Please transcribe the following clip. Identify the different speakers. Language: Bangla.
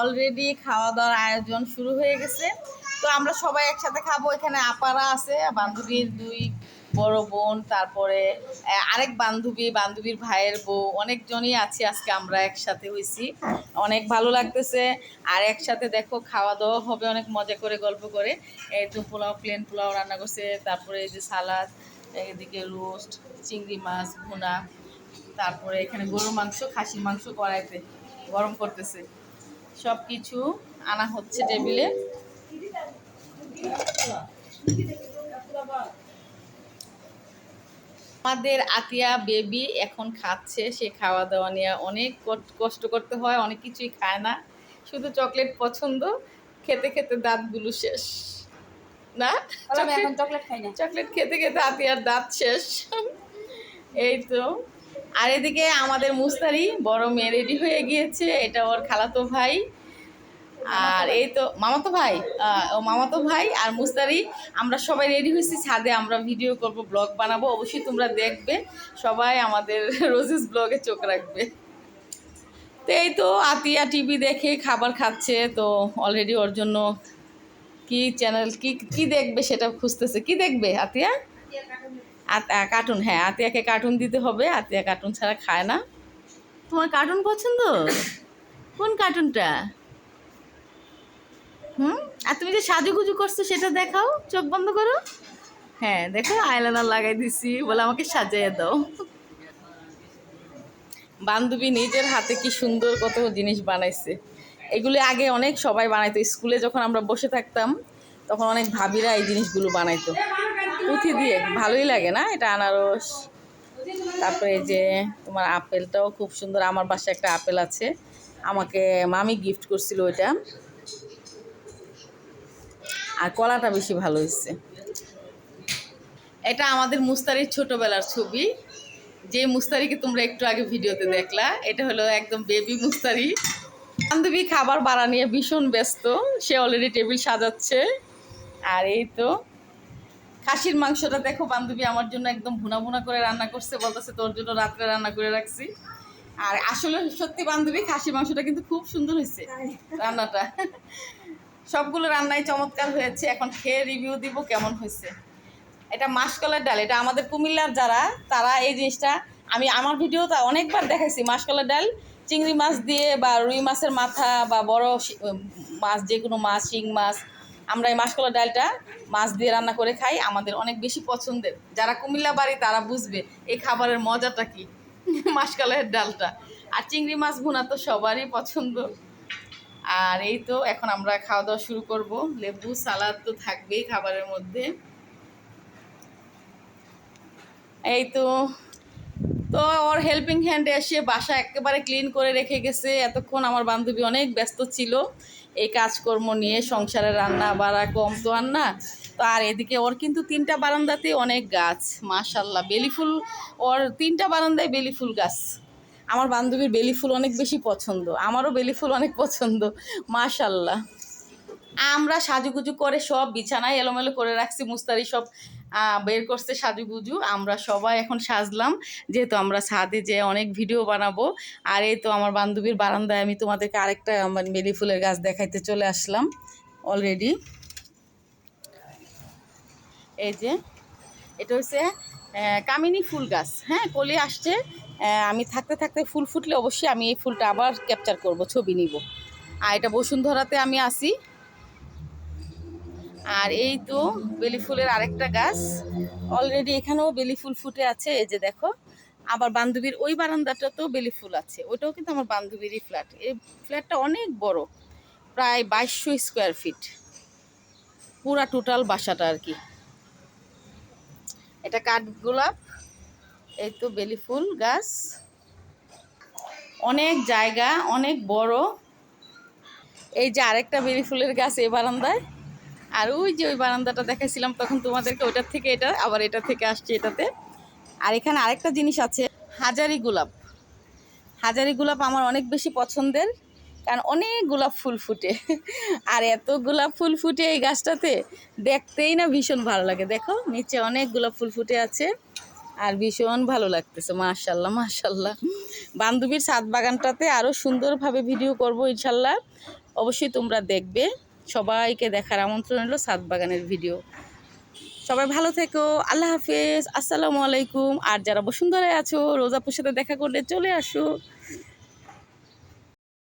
Speaker 1: অলরেডি খাওয়া দাওয়ার আয়োজন শুরু হয়ে গেছে। তো আমরা সবাই একসাথে খাব। এখানে আপারা আছে, বান্ধবীর দুই বড় বোন, তারপরে আরেক বান্ধবী, বান্ধবীর ভাইয়ের বউ। অনেকজনই আছি আজকে আমরা একসাথে হয়েছি। অনেক ভালো লাগতেছে। আর একসাথে দেখো খাওয়া দাওয়া হবে, অনেক মজা করে গল্প করে। এই তো পোলাও প্লেন পোলাও রান্না করছে। তারপরে এই যে সালাদ, এদিকে রোস্ট, চিংড়ি মাছ, ভুনা। তারপরে এখানে গরুর মাংস, খাসির মাংস কড়াইতে গরম করতেছে। সব কিছু আনা হচ্ছে টেবিলে। আমাদের আতিয়া বেবি এখন খাচ্ছে সে খাওয়া দাওয়া নিয়ে অনেক কষ্ট করতে হয় অনেক কিছুই খায় না। শুধু চকলেট পছন্দ খেতে খেতে দাঁতগুলো শেষ। না?
Speaker 2: এখন চকলেট খাই না।
Speaker 1: চকলেট খেতে খেতে আতিয়ার দাঁত শেষ। এই তো। আর এদিকে আমাদের মুস্তারি বড় মেয়ে রেডি হয়ে গিয়েছে এটা ওর খালাতো ভাই। আর এই তো মামাতো ভাই ও মামাতো ভাই আর মুস্তারি। আমরা সবাই রেডি হয়েছি ছাদে আমরা ভিডিও করব ব্লগ বানাবো অবশ্যই তোমরা দেখবে। সবাই আমাদের রোজেস ব্লগে চোখ রাখবে। তো এই তো আতিয়া টিভি দেখে খাবার খাচ্ছে তো অলরেডি ওর জন্য কি চ্যানেল কি কি দেখবে সেটা খুঁজতেছে। কি দেখবে আতিয়া? কার্টুন হ্যাঁ আতিয়াকে কার্টুন দিতে হবে, আতিয়া কার্টুন ছাড়া খায় না। তোমার কার্টুন পছন্দ? কোন কার্টুনটা হুম? আর তুমি যে সাজুগুজু করছ, সেটা দেখাও, চোখ বন্ধ করো। হ্যাঁ দেখো আইলাইনার লাগাই দিছি, বলে আমাকে সাজিয়ে দাও। বান্ধবী নিজের হাতে কি সুন্দর কত জিনিস বানাইছে। এগুলি আগে অনেক সবাই বানাইতো। স্কুলে যখন আমরা বসে থাকতাম, তখন অনেক ভাবিরা এই জিনিসগুলো বানাইতো। পুঁথি দিয়ে, ভালোই লাগে না এটা আনারস? তারপরে যে তোমার আপেলটাও খুব সুন্দর, আমার বাসায় একটা আপেল আছে, আমাকে মামি গিফট করছিল ওইটা। আর কলাটা বেশি ভালো হয়েছে। এটা আমাদের মুস্তারির ছোটবেলার ছবি। যে মুস্তারিকে তোমরা একটু আগে ভিডিওতে দেখলা, এটা হলো একদম বেবি মুস্তারি। বান্ধবী খাবার বাড়া নিয়ে ভীষণ ব্যস্ত, সে অলরেডি টেবিল সাজাচ্ছে। আর এই তো খাসির মাংসটা দেখো, বান্ধবী আমার জন্য একদম ভুনা ভুনা করে রান্না করছে, বলতেছে তোর জন্য রাত্রে রান্না করে রাখছি। আর আসলে সত্যি বান্ধবী, খাসির মাংসটা কিন্তু খুব সুন্দর হয়েছে রান্নাটা। সবগুলো রান্নাই চমৎকার হয়েছে। এখন খেয়ে রিভিউ দিব কেমন হয়েছে। এটা মাসকলার ডাল, এটা আমাদের কুমিল্লার যারা, তারা এই জিনিসটা, আমি আমার ভিডিওতে অনেকবার দেখাইছি, মাসকলার ডাল, চিংড়ি মাছ দিয়ে বা রুই মাছের মাথা বা বড় মাছ যে কোনো মাছ, শিং মাছ আমরা এই মাসকলার ডালটা মাছ দিয়ে রান্না করে খাই, আমাদের অনেক বেশি পছন্দের। যারা কুমিল্লা বাড়ি, তারা বুঝবে এই খাবারের মজাটা কি মাসকলাইয়ের ডালটা। আর চিংড়ি মাছ ভুনা তো সবারই পছন্দ। আর এই তো এখন আমরা খাওয়া দাওয়া শুরু করব। লেবু, সালাদ তো থাকবেই খাবারের মধ্যে। এই তো তো ওর হেল্পিং হ্যান্ড এসে বাসা একেবারে ক্লিন করে রেখে গেছে। এতক্ষণ আমার বান্ধবী অনেক ব্যস্ত ছিল। এই কাজকর্ম নিয়ে, সংসারে রান্না বাড়া কম তো আর না। তো আর এদিকে ওর কিন্তু তিনটা বারান্দাতে অনেক গাছ। মাশাল্লাহ বেলি ফুল ওর তিনটা বারান্দায় বেলি ফুল গাছ। আমার বান্ধবীর বেলি ফুল অনেক বেশি পছন্দ। আমারও বেলি ফুল অনেক পছন্দ। মাশাল্লাহ আমরা সাজুগুজু করে সব বিছানায় এলোমেলো করে রাখছি, মুস্তারি সব বের করছে সাজুগুজু। আমরা সবাই এখন সাজলাম, যেহেতু আমরা ছাদে যে অনেক ভিডিও বানাবো। আর এই তো আমার বান্ধবীর বারান্দায় আমি তোমাদেরকে আরেকটা মানে বেলি ফুলের গাছ দেখাইতে চলে আসলাম অলরেডি এই যে, এটা হচ্ছে কামিনী ফুল গাছ। হ্যাঁ কলি আসছে আমি থাকতে থাকতে ফুল ফুটলে অবশ্যই আমি এই ফুলটা আবার ক্যাপচার করব, ছবি নিব। আর এটা বসুন্ধরাতে আমি আসি। আর এই তো বেলি ফুলের আরেকটা গাছ। অলরেডি এখানেও বেলি ফুল ফুটে আছে, এই যে দেখো। আবার বান্ধবীর ওই বারান্দাটাতেও বেলি ফুল আছে। ওটাও কিন্তু আমার বান্ধবীরই ফ্ল্যাট এই ফ্ল্যাটটা অনেক বড়, প্রায় বাইশশো স্কোয়ার ফিট পুরা টোটাল বাসাটা আর কি। এটা কাঠগোলাপ এই তো বেলি ফুল গাছ। অনেক জায়গা, অনেক বড়। এই যে আরেকটা বেলি ফুলের গাছ এই বারান্দায়। আর ওই যে ওই বারান্দাটা দেখাইছিলাম, তখন তোমাদেরকে ওইটার থেকে এটা, আবার এটা থেকে আসছে এটাতে। আর এখানে আরেকটা জিনিস আছে, হাজারি গোলাপ। হাজারি গোলাপ আমার অনেক বেশি পছন্দের, কারণ অনেক গোলাপ ফুল ফুটে। আর এত গোলাপ ফুল ফুটে এই গাছটাতে, দেখতেই না ভীষণ ভালো লাগে। দেখো, নিচে অনেক গোলাপ ফুল ফুটে আছে, আর ভীষণ ভালো লাগতেছে, মাশাল্লাহ মাশাল্লাহ। বান্ধবীর ছাদ বাগানটাতে আরও সুন্দরভাবে ভিডিও করব, ইনশাল্লাহ। অবশ্যই তোমরা দেখবে। সবাইকে দেখার আমন্ত্রণ হলো সাত বাগানের ভিডিও। সবাই ভালো থেকো, আল্লাহ হাফেজ, আসসালামু আলাইকুম। আর যারা বসুন্ধরায় আছো, রোজাপুর সাথে দেখা করলে চলে আসো।